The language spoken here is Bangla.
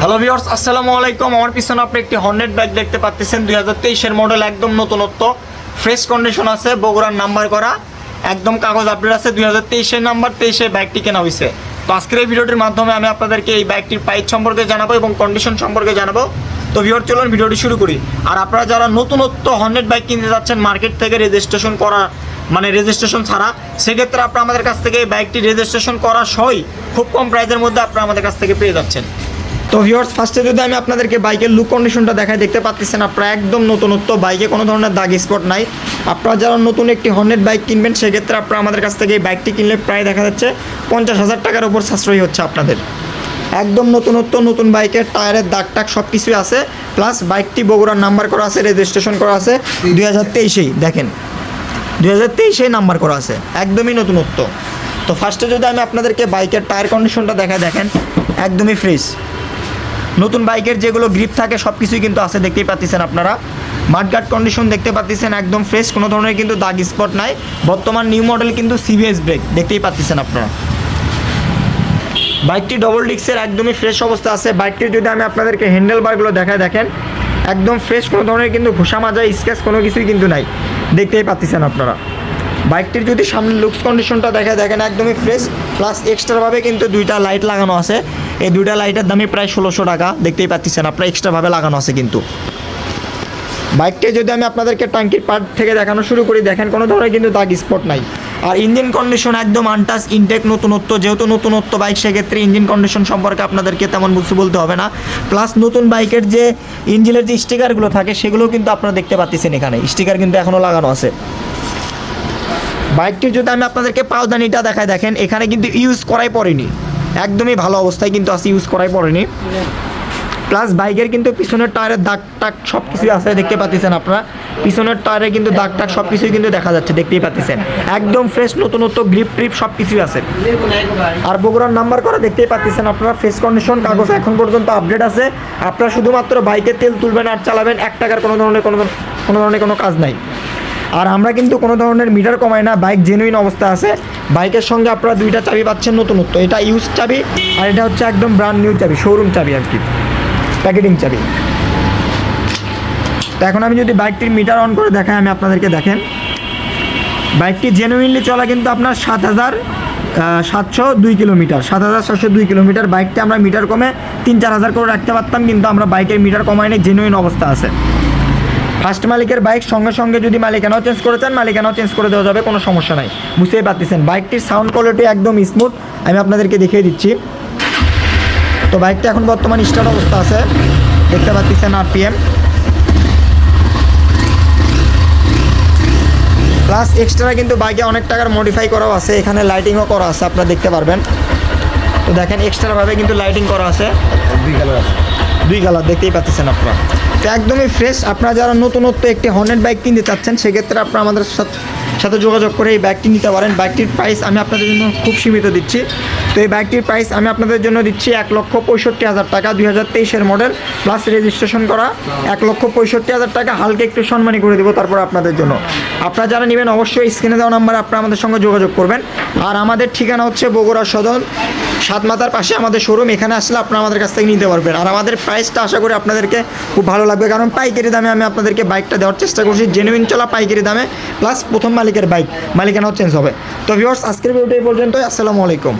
হ্যালো ভিউয়ার্স আসসালামু আলাইকুম। আমার পিছনে আপনি একটি হর্নেট বাইক দেখতে পাচ্ছেন দুই হাজার তেইশের মডেল একদম নতুনত্ব। ফ্রেশ কন্ডিশন আছে, বগুড়ার নাম্বার করা। একদম কাগজ আপডেট আছে, দুই হাজার তেইশের নাম্বার তেইশে বাইকটি কেনা হয়েছে তো আজকের এই ভিডিওটির মাধ্যমে আমি আপনাদেরকে এই বাইকটির প্রাইস সম্পর্কে জানাব এবং কন্ডিশন সম্পর্কে জানাব। তো ভিউয়ার চলুন ভিডিওটি শুরু করি। আর আপনারা যারা নতুনত্ব হর্নেট বাইক কিনতে যাচ্ছেন মার্কেট থেকে রেজিস্ট্রেশন করা মানে রেজিস্ট্রেশন ছাড়া, সেক্ষেত্রে আপনারা আমাদের কাছ থেকে এই বাইকটি রেজিস্ট্রেশন করা সহই খুব কম প্রাইসের মধ্যে আপনারা আমাদের কাছ থেকে পেয়ে যাচ্ছেন। তো ভিউয়ার্স ফার্স্টে যদি আমি আপনাদেরকে বাইকের লুক কন্ডিশনটা দেখাই, দেখতে পাচ্ছেন আপনারা একদম নতুনত্ব বাইকে কোনো ধরনের দাগ স্পট নাই। আপনারা যারা নতুন একটি হর্নেট বাইক কিনবেন, সেক্ষেত্রে আপনারা আমাদের কাছ থেকে এই বাইকটি কিনলে প্রায় দেখা যাচ্ছে পঞ্চাশ হাজার টাকার উপর সাশ্রয়ী হচ্ছে আপনাদের। একদম নতুনত্ব, নতুন বাইকের টায়ারের দাগ টাগ সব কিছুই আছে। প্লাস বাইকটি বগুড়ার নাম্বার করা আছে রেজিস্ট্রেশন করা আছে দুই হাজার তেইশেই, দেখেন। দুই হাজার তেইশে নাম্বার করা আছে, একদমই নতুনত্ব। তো ফার্স্টে যদি আমি আপনাদেরকে বাইকের টায়ার কন্ডিশনটা দেখায় দেখেন, একদমই ফ্রেশ নতুন বাইকের যেগুলো গ্রিপ থাকে সব কিছুই কিন্তু আছে, দেখতেই পাচ্ছেন আপনারা। মাঠগার্ড কন্ডিশন দেখতে পাচ্ছেন, একদম ফ্রেশ কোনো ধরনের কিন্তু দাগ স্পট নাই। বর্তমান নিউ মডেল কিন্তু সিবিএস ব্রেক দেখতেই পাচ্ছেন আপনারা। বাইকটি ডবল ডিক্সের একদমই ফ্রেশ অবস্থা আছে। বাইকটির যদি আমি আপনাদেরকে হ্যান্ডেল বারগুলো দেখায় দেখেন, একদম ফ্রেশ কোনো ধরনের কিন্তু ঘোষা মাজা স্ক্র্যাচ কোনো কিছুই কিন্তু নাই। দেখতেই পাচ্ছেন আপনারা। বাইকটির যদি সামনে লুকস কন্ডিশনটা দেখে, দেখেন একদমই ফ্রেশ প্লাস এক্সট্রাভাবে কিন্তু দুইটা লাইট লাগানো আছে। এই দুইটা লাইটের দামই প্রায় ষোলোশো টাকা, দেখতেই পাচ্ছেন আপনারা এক্সট্রাভাবে লাগানো আছে কিন্তু। বাইকটি যদি আমি আপনাদেরকে ট্যাঙ্কির পার্ট থেকে দেখানো শুরু করি, দেখেন কোনো ধরনের কিন্তু দাগ স্পট নাই। আর ইঞ্জিন কন্ডিশন একদম আনটাস ইনটেক নতুনত্ব, যেহেতু নতুনত্ব বাইক সেক্ষেত্রে ইঞ্জিন কন্ডিশন সম্পর্কে আপনাদেরকে তেমন কিছু বলতে হবে না। প্লাস নতুন বাইকের যে ইঞ্জিনের যে স্টিকারগুলো থাকে সেগুলো কিন্তু আপনারা দেখতে পাচ্ছেন এখানে। স্টিকার কিন্তু এখনও লাগানো আছে। বাইকটির যদি আমি আপনাদেরকে পাওদানিটা দেখায় দেখেন, এখানে কিন্তু ইউজ করাই পড়েনি। একদমই ভালো অবস্থায় কিন্তু আছে ইউজ করাই পড়েনি। প্লাস বাইকের কিন্তু পিছনের টায়ারের দাগ টাগ সব কিছুই আছে, দেখতে পাচ্ছেন আপনারা। পিছনের টায়ারে কিন্তু দাগ টাগ সব কিছুই কিন্তু দেখা যাচ্ছে, দেখতেই পাচ্ছেন। একদম ফ্রেশ নতুনত্ব গ্রিপ ট্রিপ সব কিছুই আছে। আর বগুড়ার নাম্বার করা দেখতেই পাচ্ছেন আপনারা ফ্রেশ কন্ডিশন কাগজ এখন পর্যন্ত আপডেট আছে। আপনারা শুধুমাত্র বাইকে তেল তুলবেন আর চালাবেন, এক টাকার কোনো ধরনের কোনো কোনো ধরনের কোনো কাজ নাই। আর আমরা কিন্তু কোনো ধরনের মিটার কমাই না, বাইক জেনুইন অবস্থা আছে। বাইকের সঙ্গে আপনারা দুইটা চাবি পাচ্ছেন নতুনত্ব। এটা ইউজ চাবি আর এটা হচ্ছে একদম ব্র্যান্ড নিউ চাবি শোরুম চাবি আর কি প্যাকেটিং চাবি। তো এখন আমি যদি বাইকটির মিটার অন করে দেখাই, আমি আপনাদেরকে দেখেন। বাইকটি জেনুইনলি চলা কিন্তু আপনার সাত হাজার সাতশো দুই কিলোমিটার, সাত হাজার সাতশো দুই কিলোমিটার। বাইকটি আমরা মিটার কমে তিন চার হাজার করে রাখতে পারতাম, কিন্তু আমরা বাইকের মিটার কমাই নেই জেনুইন অবস্থা আছে। ফার্স্ট মালিকের বাইক সঙ্গে সঙ্গে যদি মালিকানাও চেঞ্জ করে চান, মালিকানাও চেঞ্জ করে দেওয়া যাবে, কোনো সমস্যা নাই। বুঝতেই পারতেছেন বাইকটির সাউন্ড কোয়ালিটি একদম স্মুথ আমি আপনাদেরকে দেখিয়ে দিচ্ছি। তো বাইকটা এখন বর্তমান স্টার্ট অবস্থা আছে। দেখতে পাচ্ছেন আরপিএম প্লাস এক্সট্রা কিন্তু বাইকে অনেক টাকার মডিফাই করাও আছে, এখানে লাইটিংও করা আছে, আপনারা দেখতে পারবেন। তো দেখেন এক্সট্রাভাবে কিন্তু লাইটিং করা আছে। দুই কালার দেখতেই পাচ্ছেন আপনারা। তো একদমই ফ্রেশ আপনারা যারা নতুনত্ব একটি হর্নেট বাইক কিনতে চাচ্ছেন, সেক্ষেত্রে আপনারা আমাদের সাথে- যোগাযোগ করে এই বাইকটি নিতে পারেন। বাইকটির প্রাইস আমি আপনাদের জন্য খুব সীমিত দিচ্ছি। তো এই বাইকটির প্রাইস আমি আপনাদের জন্য দিচ্ছি এক লক্ষ পঁয়ষট্টি হাজার টাকা, দুই হাজার তেইশের মডেল প্লাস রেজিস্ট্রেশন করা। এক লক্ষ পঁয়ষট্টি হাজার টাকা, হালকা একটু সম্মানী করে দেবো তারপর আপনাদের জন্য। আপনারা যারা নেবেন, অবশ্যই স্ক্রিনে দেওয়া নাম্বারে আপনারা আমাদের সঙ্গে যোগাযোগ করবেন। আর আমাদের ঠিকানা হচ্ছে বগুড়া সদর সাতমাতার পাশে আমাদের শোরুম এখানে আসলে আপনারা আমাদের কাছ থেকে নিতে পারবেন। আর আমাদের প্রাইসটা আশা করি আপনাদেরকে খুব ভালো লাগবে, কারণ পাইকারি দামে আমি আপনাদেরকে বাইকটা দেওয়ার চেষ্টা করছি জেনুইন চলা পাইকারি দামে প্লাস প্রথম মালিকের বাইক মালিকানাও চেঞ্জ হবে। তো ভিউয়ার্স আজকের ভিডিওটা এই পর্যন্তই, আসসালামু আলাইকুম।